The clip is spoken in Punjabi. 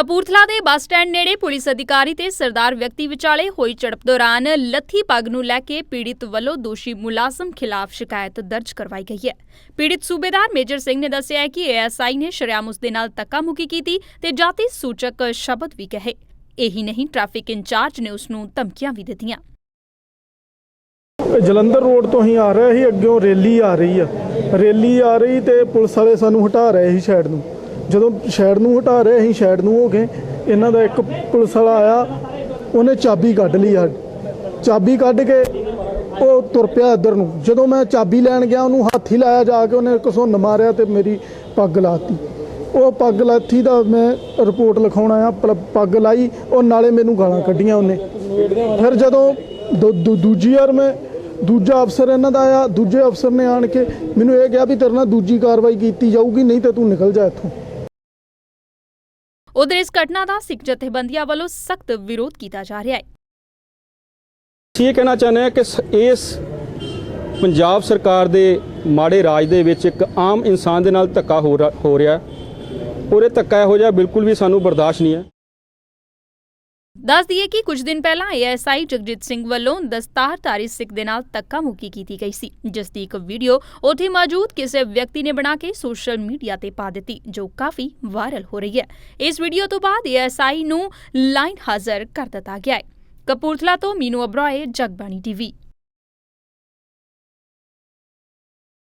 ਕਪੂਰਥਲਾ ਦੇ ਬੱਸ ਸਟੈਂਡ ਨੇੜੇ ਪੁਲਿਸ ਅਧਿਕਾਰੀ ਤੇ ਸਰਦਾਰ ਵਿਅਕਤੀ ਵਿਚਾਲੇ ਹੋਈ ਝੜਪ ਦੌਰਾਨ ਲੱਥੀ ਪੱਗ ਨੂੰ ਲੈ ਕੇ ਪੀੜਿਤ ਵੱਲੋਂ ਦੋਸ਼ੀ ਮੁਲਾਜ਼ਮ ਖਿਲਾਫ ਸ਼ਿਕਾਇਤ ਦਰਜ ਕਰਵਾਈ ਗਈ ਹੈ। ਪੀੜਿਤ ਸੂਬੇਦਾਰ ਮੇਜਰ ਸਿੰਘ ਨੇ ਦੱਸਿਆ ਕਿ ਏਐਸਆਈ ਨੇ ਸ਼ਰੇਆਮ ਉਸ ਦੇ ਨਾਲ ਧੱਕਾਮੁੱਕੀ ਕੀਤੀ ਤੇ ਜਾਤੀ ਸੂਚਕ ਸ਼ਬਦ ਵੀ ਕਹੇ। ਇਹੀ ਨਹੀਂ, ਟ੍ਰੈਫਿਕ ਇੰਚਾਰਜ ਨੇ ਉਸ ਨੂੰ ਧਮਕੀਆਂ ਵੀ ਦਿੱਤੀਆਂ। ਜਲੰਧਰ ਰੋਡ ਤੋਂ ਹੀ ਆ ਰਿਹਾ ਸੀ, ਅੱਗਿਓਂ ਰੈਲੀ ਆ ਰਹੀ ਆ। ਰੈਲੀ ਆ ਰਹੀ ਤੇ ਪੁਲਿਸ ਵਾਲੇ ਸਾਨੂੰ ਹਟਾ ਰਹੇ ਸੀ ਸਾਈਡ ਨੂੰ। ਜਦੋਂ ਸਾਈਡ ਨੂੰ ਹਟਾ ਰਹੇ, ਅਸੀਂ ਸਾਈਡ ਨੂੰ ਹੋ ਗਏ। ਇਹਨਾਂ ਦਾ ਇੱਕ ਪੁਲਿਸ ਵਾਲਾ ਆਇਆ, ਉਹਨੇ ਚਾਬੀ ਕੱਢ ਲਈ ਆ। ਚਾਬੀ ਕੱਢ ਕੇ ਉਹ ਤੁਰ ਪਿਆ ਇੱਧਰ ਨੂੰ। ਜਦੋਂ ਮੈਂ ਚਾਬੀ ਲੈਣ ਗਿਆ, ਉਹਨੂੰ ਹੱਥ ਹੀ ਲਾਇਆ ਜਾ ਕੇ, ਉਹਨੇ ਘਸੁੰਨ ਮਾਰਿਆ ਤੇ ਮੇਰੀ ਪੱਗ ਲਾਤੀ। ਉਹ ਪੱਗ ਲਾਥੀ ਦਾ ਮੈਂ ਰਿਪੋਰਟ ਲਿਖਾਉਣਾ ਆ ਪ- ਪੱਗ ਲਾਈ, ਉਹ ਨਾਲੇ ਮੈਨੂੰ ਗਾਲਾਂ ਕੱਢੀਆਂ ਉਹਨੇ। ਫਿਰ ਜਦੋਂ ਦੂ- ਦੂ- ਦੂਜੀ ਵਾਰ ਮੈਂ ਦੂਜਾ ਅਫਸਰ ਇਹਨਾਂ ਦਾ ਆਇਆ, ਦੂਜੇ ਅਫਸਰ ਨੇ ਆਣ ਕੇ ਮੈਨੂੰ ਇਹ ਕਿਹਾ ਵੀ ਤੇਰੇ ਨਾਲ ਦੂਜੀ ਕਾਰਵਾਈ ਕੀਤੀ ਜਾਊਗੀ, ਨਹੀਂ ਤੇ ਤੂੰ ਨਿਕਲ ਜਾ ਇੱਥੋਂ। ਉਧਰ ਇਸ ਘਟਨਾ ਦਾ ਸਿੱਖ ਜਥੇਬੰਦੀਆਂ ਵੱਲੋਂ ਸਖਤ ਵਿਰੋਧ ਕੀਤਾ ਜਾ ਰਿਹਾ ਹੈ। ਅਸੀਂ ਇਹ ਕਹਿਣਾ ਚਾਹੁੰਦੇ ਹਾਂ ਕਿ ਇਸ ਪੰਜਾਬ ਸਰਕਾਰ ਦੇ ਮਾੜੇ ਰਾਜ ਦੇ ਵਿੱਚ ਇੱਕ ਆਮ ਇਨਸਾਨ ਦੇ ਨਾਲ ਧੱਕਾ ਹੋ ਰਿਹਾ ਔਰ ਇਹ ਧੱਕਾ ਇਹੋ ਜਿਹਾ ਬਿਲਕੁਲ ਵੀ ਸਾਨੂੰ ਬਰਦਾਸ਼ਤ ਨਹੀਂ ਹੈ। ਦੱਸ ਦਈਏ ਕਿ ਕੁਝ ਦਿਨ ਪਹਿਲਾਂ ਏਐਸਆਈ ਜਗਜੀਤ ਸਿੰਘ ਵੱਲੋਂ ਦਸਤਾਰਧਾਰੀ ਸਿੱਖ ਦੇ ਨਾਲ ਧੱਕਾ ਮੁੱਕੀ ਕੀਤੀ ਗਈ ਸੀ, ਜਿਸ ਦੀ ਇੱਕ ਵੀਡੀਓ ਉੱਥੇ ਮੌਜੂਦ ਕਿਸੇ ਵਿਅਕਤੀ ਨੇ ਬਣਾ ਕੇ ਸੋਸ਼ਲ ਮੀਡੀਆ ਤੇ ਪਾ ਦਿੱਤੀ, ਜੋ ਕਾਫੀ ਵਾਇਰਲ ਹੋ ਰਹੀ ਹੈ। ਇਸ ਵੀਡੀਓ ਤੋਂ ਬਾਅਦ ਏਐਸਆਈ ਨੂੰ ਲਾਈਨ ਹਾਜ਼ਰ ਕਰ ਦਿੱਤਾ ਗਿਆ ਹੈ। ਕਪੂਰਥਲਾ ਤੋਂ ਮੀਨੂ ਅਬਰਾਏ, ਜਗਬਾਣੀ ਟੀਵੀ।